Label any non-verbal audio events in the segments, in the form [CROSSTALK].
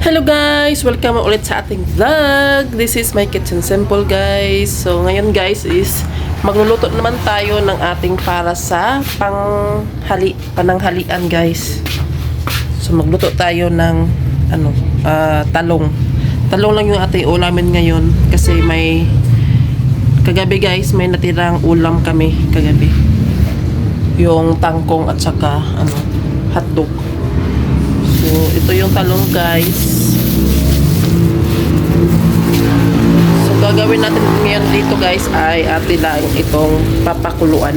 Hello guys! Welcome ulit sa ating vlog! This is my kitchen simple guys. So ngayon guys is magluluto naman tayo ng ating para sa panghali, pananghalian guys. So magluto tayo ng ano, ah, talong. Talong lang yung ating ulamin ngayon kasi may kagabi guys may natirang ulam kami kagabi. Yung tangkong at saka ano, hotdog. Ito yung talong guys. So, gagawin natin ngayon dito guys ay atin lang itong papakuluan.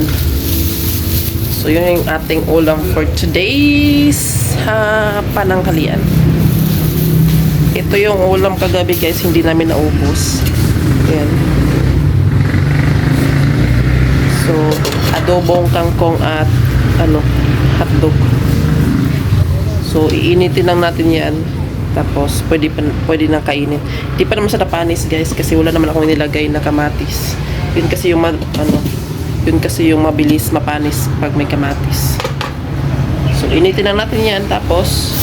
So, yun yung ating ulam for today's ha, pananghalian. Ito yung ulam kagabi guys, hindi namin naubos. Ayan. So, adobong kangkong at ano, hotdog. So, iinitin lang natin yan. Tapos, pwede, pwede nang kainin. Hindi pa naman sa tapanis, guys, kasi wala naman akong nilagay na kamatis. Yun kasi yung, ano, yun kasi yung mabilis mapanis pag may kamatis. So, initin lang natin yan. Tapos,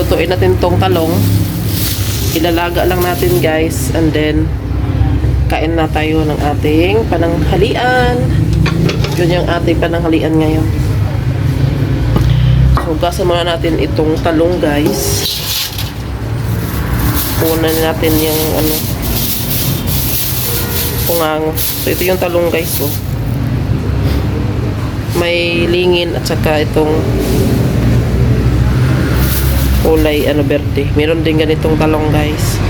lutuin natin tong talong. Ilalaga lang natin, guys. And then, kain na tayo ng ating pananghalian. Yun yung ating pananghalian ngayon. So, gasan muna natin itong talong, guys. Kunan natin yung, ano, pungang. So, ito yung talong, guys, oh. May lingin at saka itong kulay, ano, berde. Meron din ganitong talong, guys.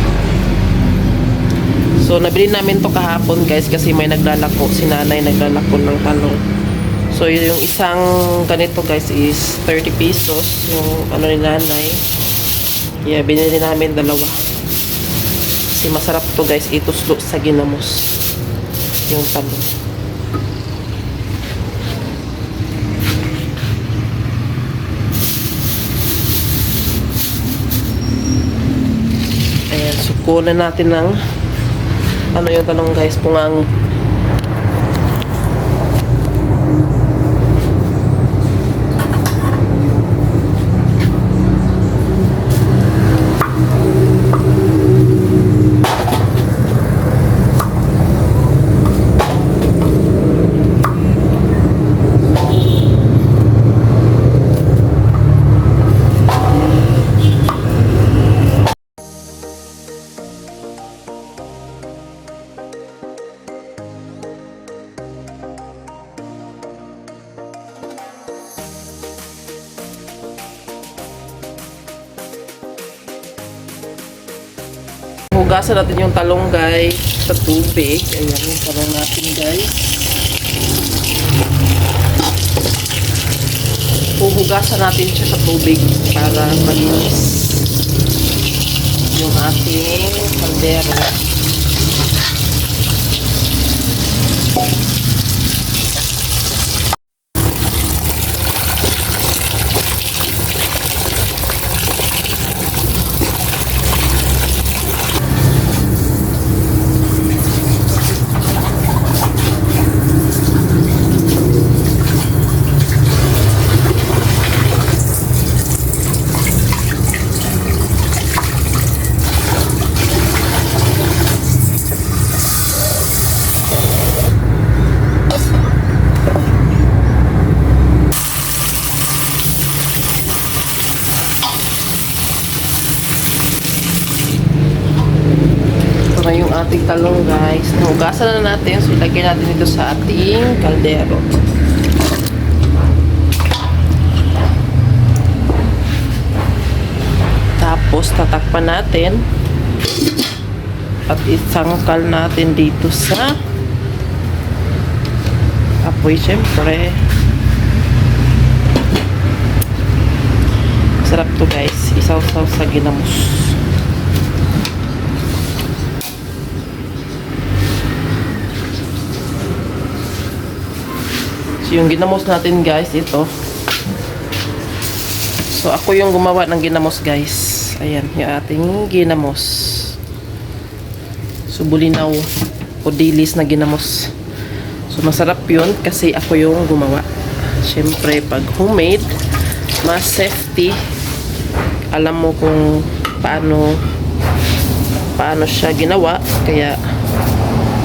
So, nabili namin to kahapon, guys, kasi may naglalako. Si nanay naglalako ng talong. So, yung isang ganito guys is 30 pesos. Yung ano ni nanay. Yeah, binili namin dalawa. Kasi masarap to guys. Ituslo sa ginamos. Yung talo. Ayan, kunan natin ng ano yung tanong guys, pungang Hugasan natin yung talong guys sa tubig. Ayan, yung talong natin guys. Huhugasan natin siya sa tubig para malinis yung ating kaldero. Ito na yung ating talong guys. Nahugasan na natin. So, ilagay natin ito sa ating kaldero. Tapos, tatakpan natin. At isangkal natin dito sa apoy, syempre. Sarap to guys. Isaw-saw sa ginamos. Yung ginamos natin guys, ito. So, ako yung gumawa ng ginamos guys. Ayan, yung ating ginamos. So, bulinaw o dilis na ginamos. So, masarap yun kasi ako yung gumawa. Siyempre, pag homemade, mas safety. Alam mo kung paano paano siya ginawa kaya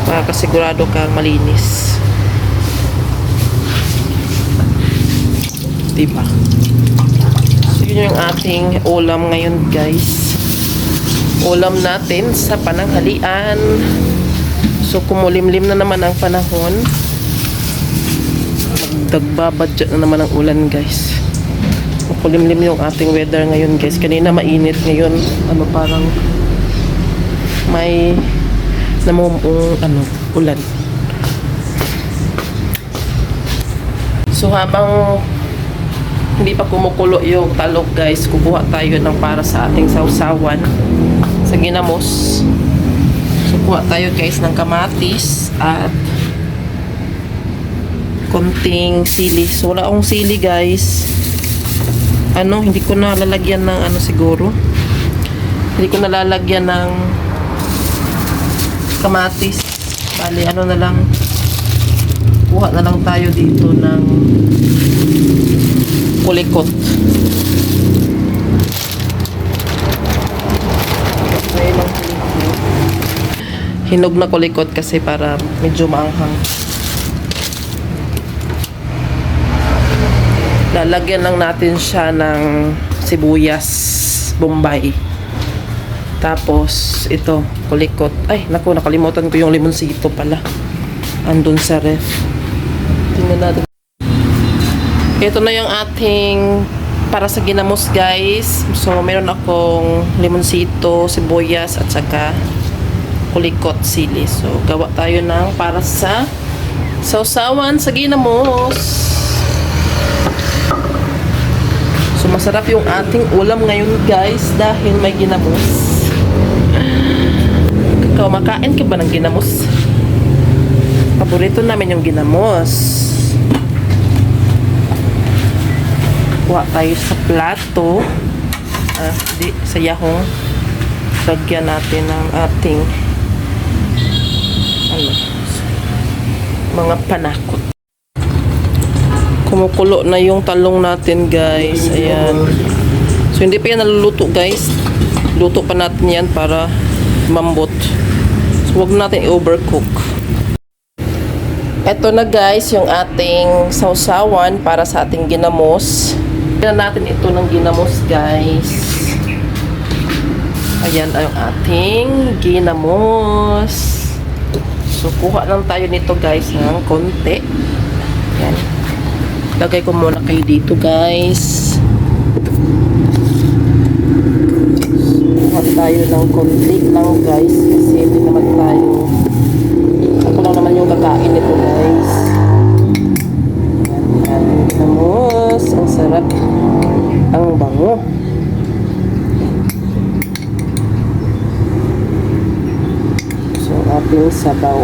makakasigurado kang malinis diba so yun yung ating ulam ngayon guys. Ulam natin sa pananghalian. So kumulimlim na naman ang panahon. Dagbabadya na naman ang ulan guys. Kulimlim yung ating weather ngayon guys. Kanina mainit ngayon ano parang may namumuong ano ulan. So habang hindi pa kumukulo yung talog guys. Kukuha tayo ng para sa ating sausawan sa ginamos. So kuha tayo guys ng kamatis at konting sili. So wala akong sili guys. Ano hindi ko na lalagyan ng ano siguro. Hindi ko nalalagyan ng kamatis. Bali ano na lang. Kuha na lang tayo dito ng kulikot. Hinog na kulikot kasi para medyo maanghang. Lalagyan lang natin siya ng sibuyas bombay. Tapos ito kulikot. Ay naku nakalimutan ko yung limonsito pala. Andun sa ref. Tingnan natin ito na yung ating para sa ginamos guys so meron akong limonsito sibuyas at saka kulikot sili so gawa tayo ng para sa sausawan sa ginamos So masarap yung ating ulam ngayon guys dahil may ginamos. Kumakain ka ba ng ginamos? Paborito namin yung ginamos. Kuha tayo sa plato. Ah, di, sa yahong. Lagyan natin ng ating ano, mga panakot. Kumukulo na yung talong natin guys. Ayan. So hindi pa yan naluluto guys. Luto pa natin yan para mambot. So huwag natin i-overcook. Eto na guys yung ating sausawan para sa ating ginamos Lagyan natin ito ng ginamos guys ayan ang ating ginamos so kuha lang tayo nito guys ng konti ayan Lagay ko muna kayo dito, guys. Kuha tayo ng konti lang, guys. Kasi hindi naman tayo... Ako lang naman yung kakain nito, guys. Ginamos. Ang sarap. Ang bango. So, ating sabaw.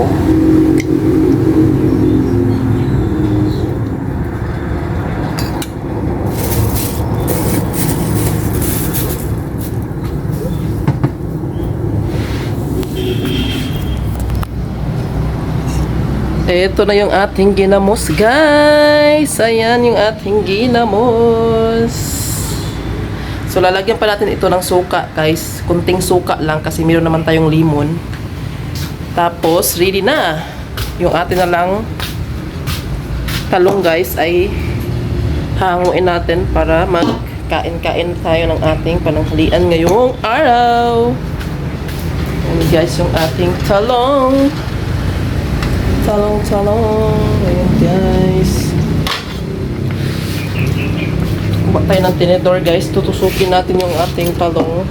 Ito na yung ating ginamos, guys. Ayan yung ating ginamos. So, lalagyan pa natin ito ng suka, guys. Kunting suka lang kasi meron naman tayong limon. Tapos, ready na. Yung atin na lang talong, guys, ay hanguin natin para magkain-kain tayo ng ating pananghalian ngayong araw. Ayan, guys, yung ating talong talong talong ayan guys. Kuha tayo ng tinidor guys. Tutusukin natin yung ating talong.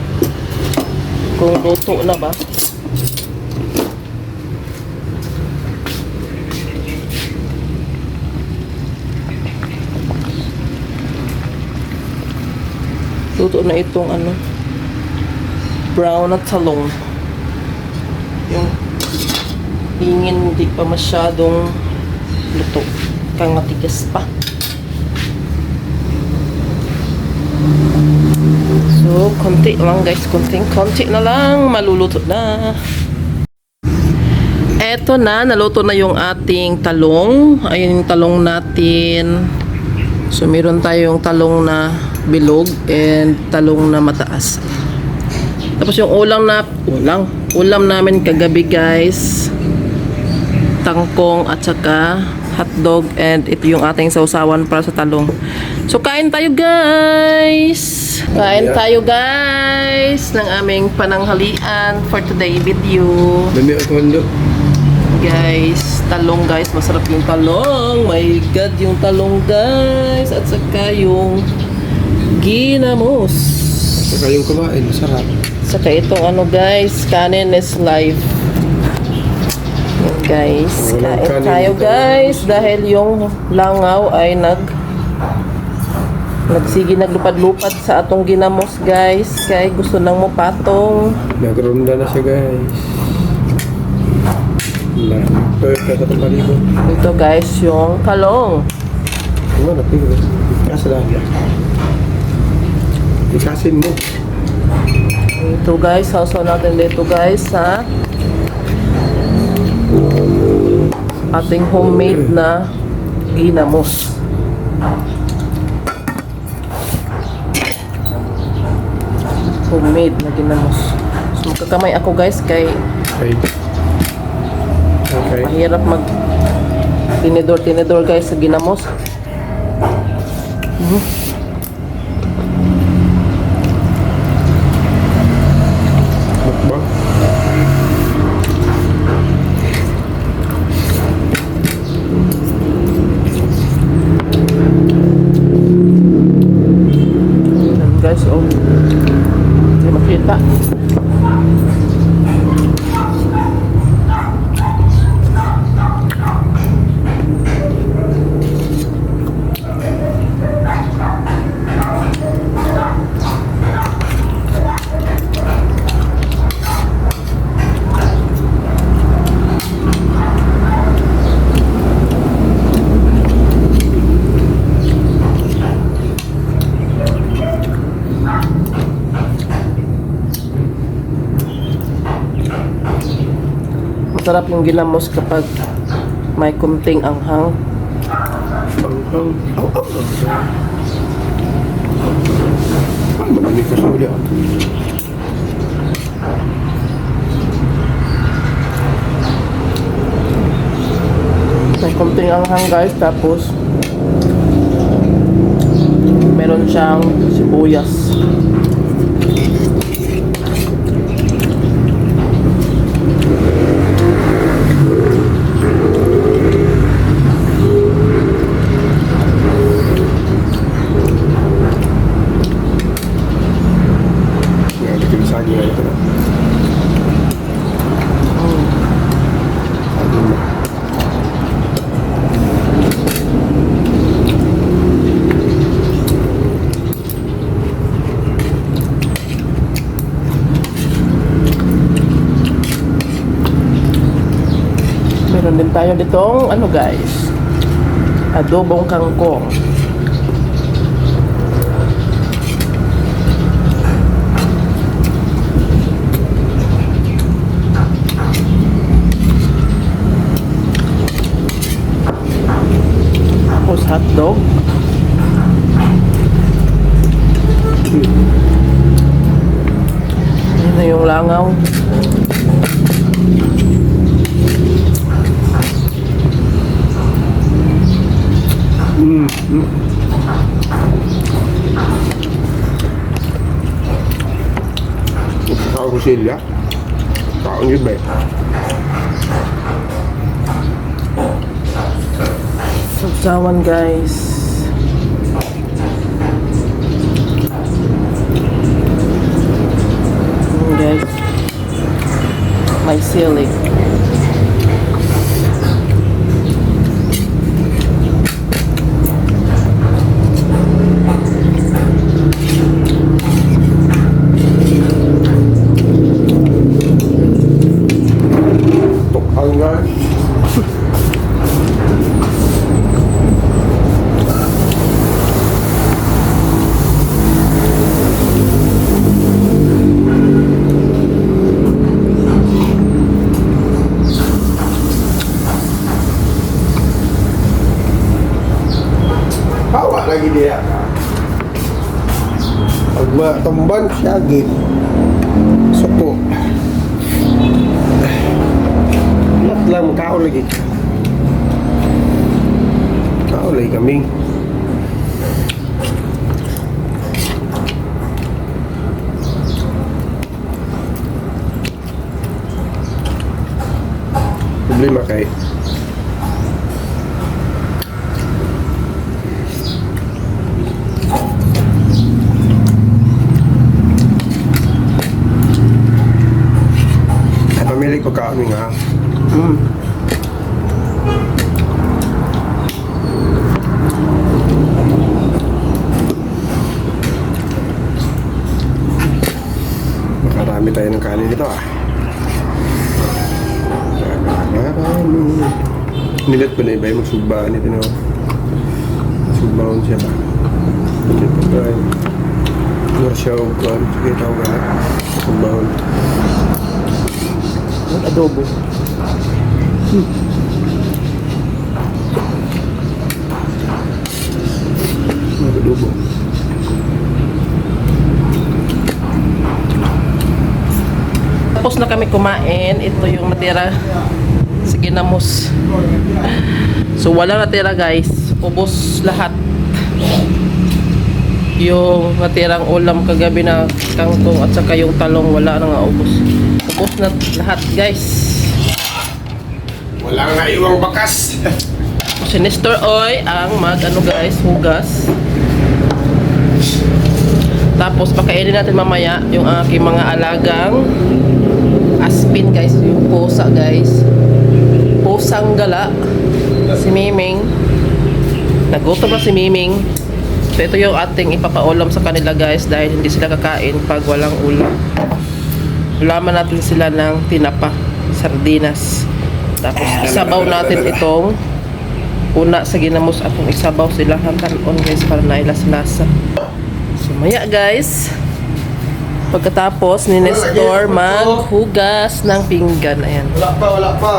Kung luto na ba. Luto na itong ano brown na talong. Yung hingin hindi pa masyadong luto. Kang matigas pa. So konti lang guys. Konting konti na lang. Maluluto na. Eto na naluto na yung ating talong. Ayun yung talong natin. So meron tayong talong na bilog and talong na mataas. Tapos yung ulam na, ulam, ulam namin kagabi guys, tangkong at saka hotdog and ito yung ating sausawan para sa talong. So kain tayo guys! Kain tayo guys ng aming pananghalian for today video. Dami ako. Guys, talong guys, masarap yung talong. My God, yung talong guys. At saka yung ginamos. Saka yung kumain, masarap. Saka itong ano guys, kanin is life. Guys, Walang kain tayo dito. guys dahil yung langaw ay nag nagsige naglupad-lupad sa atong ginamos guys kay gusto nang mo patong Nagronda na siya guys. Wala. Sa palibo. ito guys yung talong Ano na, pigo. Kasa lang. Ikasin mo. ito guys sausaw natin dito guys sa ating homemade na ginamos homemade na ginamos so magkakamay ako guys kay Okay. Okay. mahirap mag tinidor tinidor guys sa ginamos Mukbang. Ayan, guys oh hindi makita masarap yung ginamos kapag may kunting anghang Ang ang. Aw, aw. Ang marami ka sa uli. ah. may kunting anghang guys tapos meron siyang sibuyas tayo ditong ano guys? Adobong kangkong. Tapos hotdog. Yun na yung langaw. Mm, mm. Saka ko silya. Kaon yun ba eh? Sausawan guys. Yun, guys. May sili. kuan siya gid suko mat lang kao lagi kao lagi kami. Problema kay pamili ko kami nga. Mm. Makarami tayo ng kanin dito ah. Marami. Nilat ko na iba yung magsugba nito no. Sugbahon siya ba? Ito tayo. Ano siya o kuhan? Sige, tawag ka na. Sugbahon. Adobo. Magadubo. Tapos na kami kumain. Ito yung natira sa ginamos. So, wala natira guys. Ubos lahat. Yung natirang ulam kagabi na kangkong at saka yung talong wala na nga ubos. Ubos na lahat guys. Wala nga iwang bakas. Si Nestor Oy ang mag ano guys, hugas. Tapos pakainin natin mamaya yung aking mga alagang aspin guys, yung pusa guys. Pusang gala. Si Miming. Nagutom na si Miming. So ito yung ating ipapaulam sa kanila guys dahil hindi sila kakain pag walang ulam. Ulaman natin sila ng tinapa, sardinas. Tapos isabaw natin itong una sa ginamos atong isabaw sila hanggang on guys para nailas-lasa. So maya guys, pagkatapos ni Nestor maghugas ng pinggan. Ayan. Wala pa, wala pa.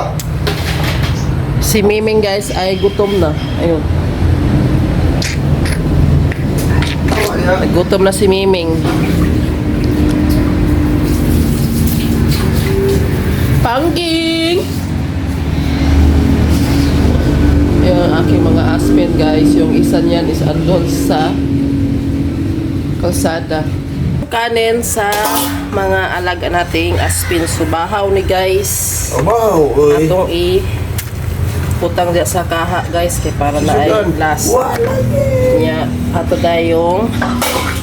Si Miming guys ay gutom na. Ayun. Nagutom na si Miming. Pangging! Yung aking mga aspen guys, yung isa niyan is andun sa kalsada. Kanin sa mga alaga nating aspin subahaw ni guys. Wow, oy. Atong i putang dia sa kaha guys kay para na ay last. Wala Nya ato dayong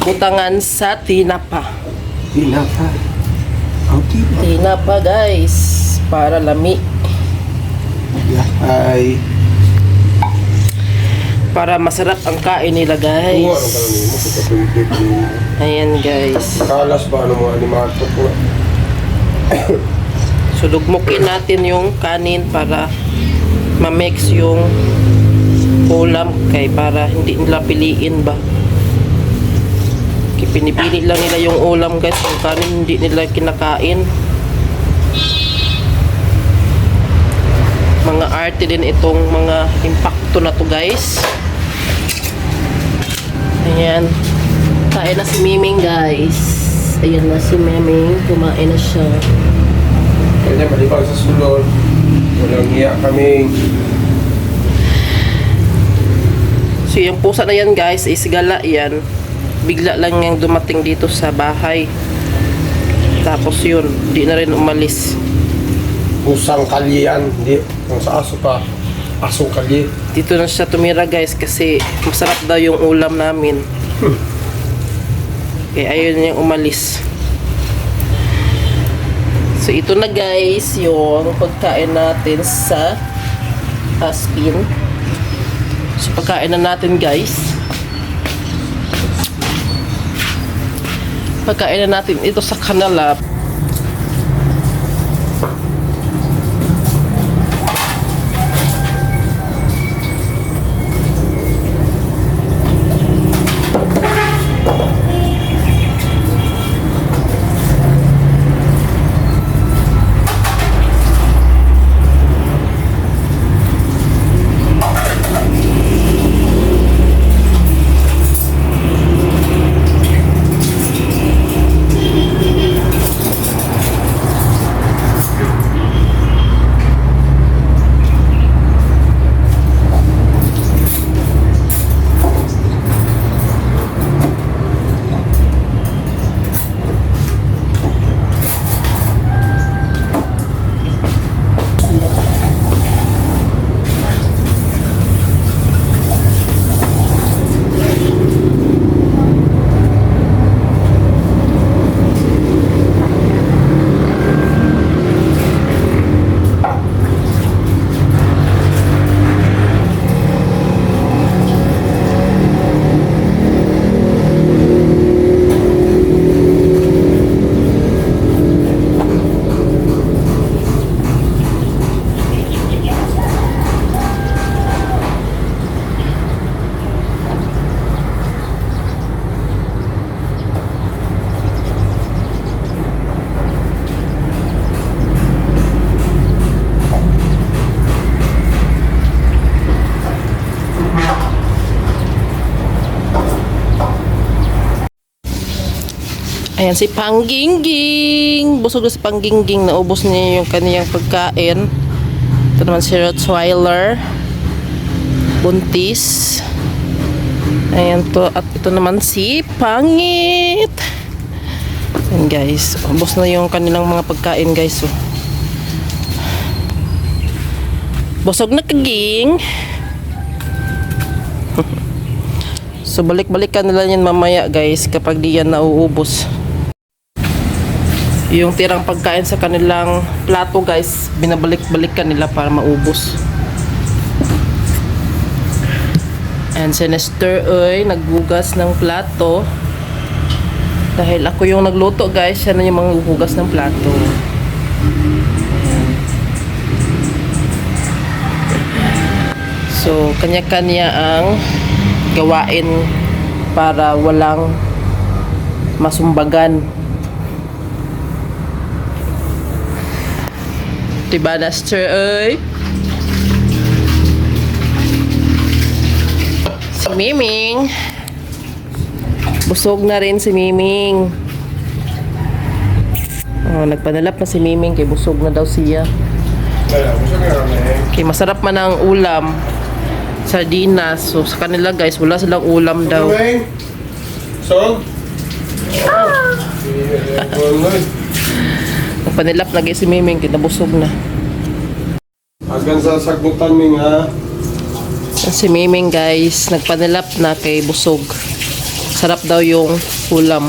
butangan sa tinapa. Pinapa. Okay. Tinapa guys para lami Ay. para masarap ang kain nila Kuha ang guys. kanin mo. Kapag Ayan guys. Kalas ba ano mga animato ko? [COUGHS] So lugmukin natin yung kanin para ma-mix yung ulam kay para hindi nila piliin ba. Kaya pinipili lang nila yung ulam guys, yung kanin hindi nila kinakain. Mga arte din itong mga impacto na to guys. Ayan. Kain na si Miming guys. Ayan na si Miming. Kumain na siya. Kanya malibang sa sulod. Walang hiya kami. So yung pusa na yan guys is gala yan. Bigla lang yung dumating dito sa bahay. Tapos yun, di na rin umalis. Pusang kalyan. Hindi. Kung sa aso pa. Asong kalye. Dito na siya tumira guys kasi masarap daw yung ulam namin. Eh ayun niyang umalis. So ito na guys yung pagkain natin sa Aspin. So pagkain na natin guys. Pagkain na natin ito sa kanala. Ayan si Panggingging. Busog na si Panggingging. Naubos niya yung kaniyang pagkain. Ito naman si Rottweiler. Buntis. Ayan to. At ito naman si Pangit. Ayan guys. Ubos na yung kanilang mga pagkain guys. Oh. Busog na kaging. [LAUGHS] so balik-balikan nila yan mamaya guys kapag di yan nauubos. Yung tirang pagkain sa kanilang plato guys, binabalik-balikan nila para maubos. And si Nestor ay naghugas ng plato. Dahil ako yung nagluto guys, siya na yung manghuhugas ng plato. So, kanya-kanya ang gawain para walang masumbagan. Diba, Nestor? Oy? Si Miming. Busog na rin si Miming. Oh, nagpanalap na si Miming kay busog na daw siya. Kaya, gusto nga kami. Kay masarap man ang ulam. Sardinas. So sa kanila guys, wala silang ulam daw. Song? Ah! Nagpanilap na guys si Miming, kinabusog na. Hanggang sa sagbutan mi nga. Si Miming guys, nagpanilap na kay busog. Sarap daw yung ulam.